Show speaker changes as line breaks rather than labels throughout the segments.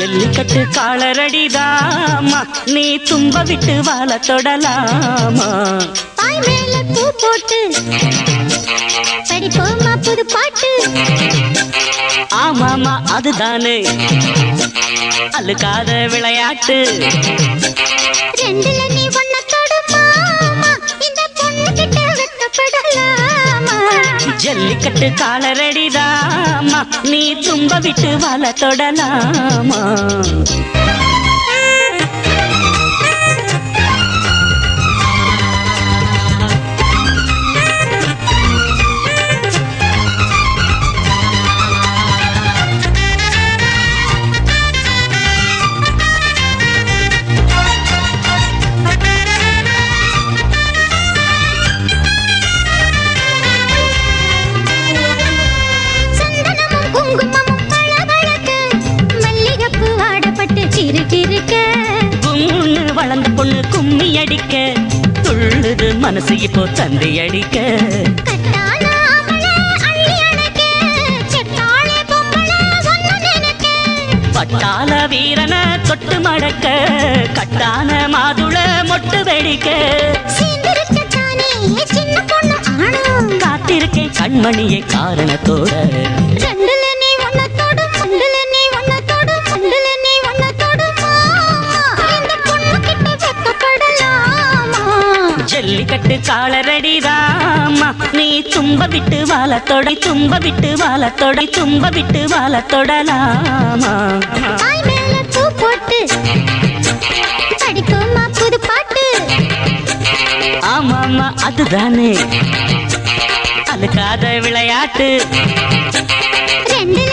ஜல்லிக்கட்டு காலரடிதாமா நீ தும்ப விட்டு வாழ தொடலாமா?
பாய் மேல பூ போட்டு படிப்போமா புது பாட்டு?
ஆமாமா அதுதானே. அழுக்காத விளையாட்டு.
ரெண்டுல நீ ஒன்ன
ஜல்லிக்கட்டு காலரடிதாமா? நீ தும்ப விட்டு வாழ தொடலாமா? கும்மி அடிக்க துள்ளுது மனசு இப்போ தந்தி அடிக்க. பட்டாள வீரன தொட்டு மடக்க கட்டான மாதுள மொட்டு வெடிக்க. காத்திருக்கேன் கண்மணியை காரணத்தோட. ஜல்லிக்கட்டு காலரடிதாமா நீ தும்ப விட்டு வாழ தொடை தும்ப விட்டு வாழ தொடை தும்ப விட்டு வாழ தொடலாமா?
பாய் மேல பூ போட்டு படிப்போமா புது பாட்டு?
ஆமாமா அதுதானே. அழுக்காத விளையாட்டு.
ரெண்டுல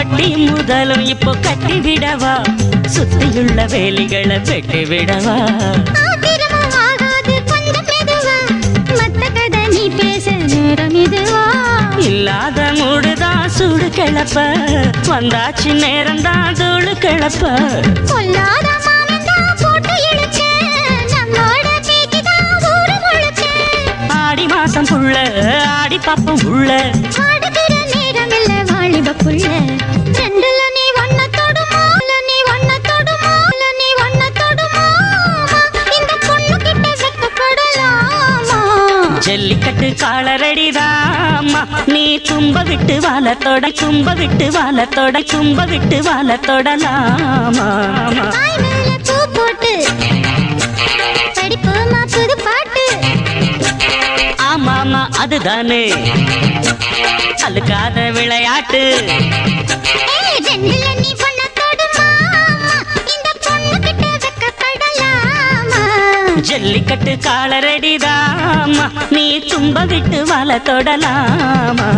வட்டி முதலும் இப்போ கட்டி விடவா? சுத்தியுள்ள வேலிகளை வெட்டி விடவா?
நேரம்
இல்லாத மூடுதான் சூடு கிளப்ப? வந்தாச்சு நேரம்தான் தூளு கிளப்ப? ஆடி மாசம் புள்ள ஆடி பாப்பம் உள்ள?
நேரம் வாலிப புள்ள ரெண்டுல நீ ஒன்ன தொடுமா நீ ஒன்ன தொடுமா நீ ஒன்ன தொடுமா இந்த பொண்ணு கிட்ட வெக்கப்படலாமா
ஜல்லிக்கட்டு காலரடிதாமா. நீ தும்ப விட்டு வாழ தொட தும்ப விட்டு வாழ தொட தும்ப விட்டு வாழ தொடலாமா?
பாய் மேல பூ போட்டு படிப்போமா புது பாட்டு.
ஆமாமா அதுதானே. அழுக்காத விளையாட்டு. ஜல்லிக்கட்டு காலரடிதாமா? நீ தும்ப விட்டு வாழ தொடலாமா?